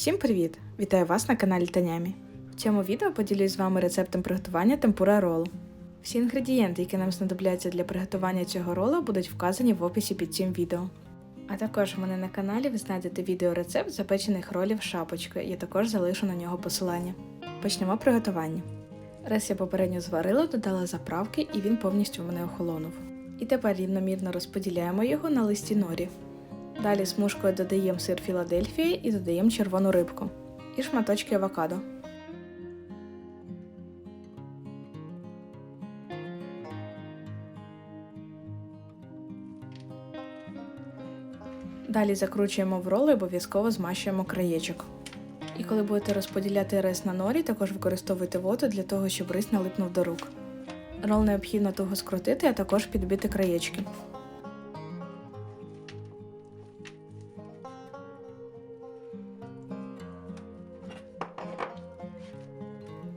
Всім привіт! Вітаю вас на каналі Танямі. В цьому відео поділюсь з вами рецептом приготування темпура ролу. Всі інгредієнти, які нам знадобляться для приготування цього ролу, будуть вказані в описі під цим відео. А також у мене на каналі ви знайдете відеорецепт запечених ролів шапочкою, я також залишу на нього посилання. Почнемо приготування. Рис я попередньо зварила, додала заправки і він повністю в мене охолонув. І тепер рівномірно розподіляємо його на листі норі. Далі смужкою додаємо сир Філадельфія і додаємо червону рибку і шматочки авокадо. Далі закручуємо в роли і обов'язково змащуємо краєчок. І коли будете розподіляти рис на норі, також використовуйте воду для того, щоб рис налипнув до рук. Рол необхідно туго скрутити, а також підбити краєчки.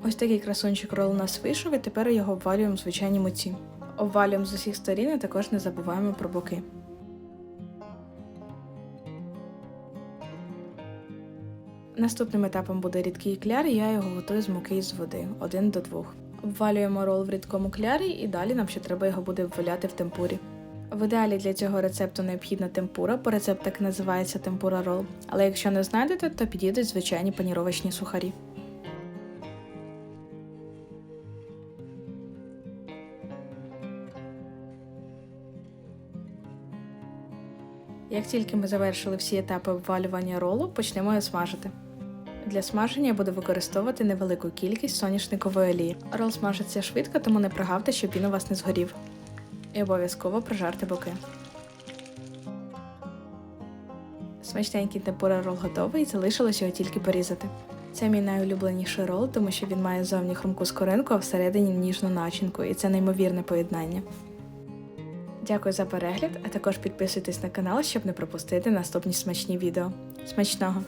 Ось такий красунчик рол у нас вийшов, і тепер його обвалюємо в звичайній муці. Обвалюємо з усіх сторін і також не забуваємо про боки. Наступним етапом буде рідкий кляр, я його готую з муки і з води 1 до 2. Обвалюємо рол в рідкому клярі і далі нам ще треба його буде вваляти в темпурі. В ідеалі для цього рецепту необхідна темпура, бо рецепт так називається темпура рол. Але якщо не знайдете, то підійдуть звичайні паніровочні сухарі. Як тільки ми завершили всі етапи обвалювання ролу, почнемо його смажити. Для смаження я буду використовувати невелику кількість соняшникової олії. Рол смажиться швидко, тому не прогавте, щоб він у вас не згорів. І обов'язково прожарте боки. Смачненький темпура рол готовий, залишилось його тільки порізати. Це мій найулюбленіший рол, тому що він має зовні хрумку скоринку, а всередині ніжну начинку, і це неймовірне поєднання. Дякую за перегляд, а також підписуйтесь на канал, щоб не пропустити наступні смачні відео. Смачного!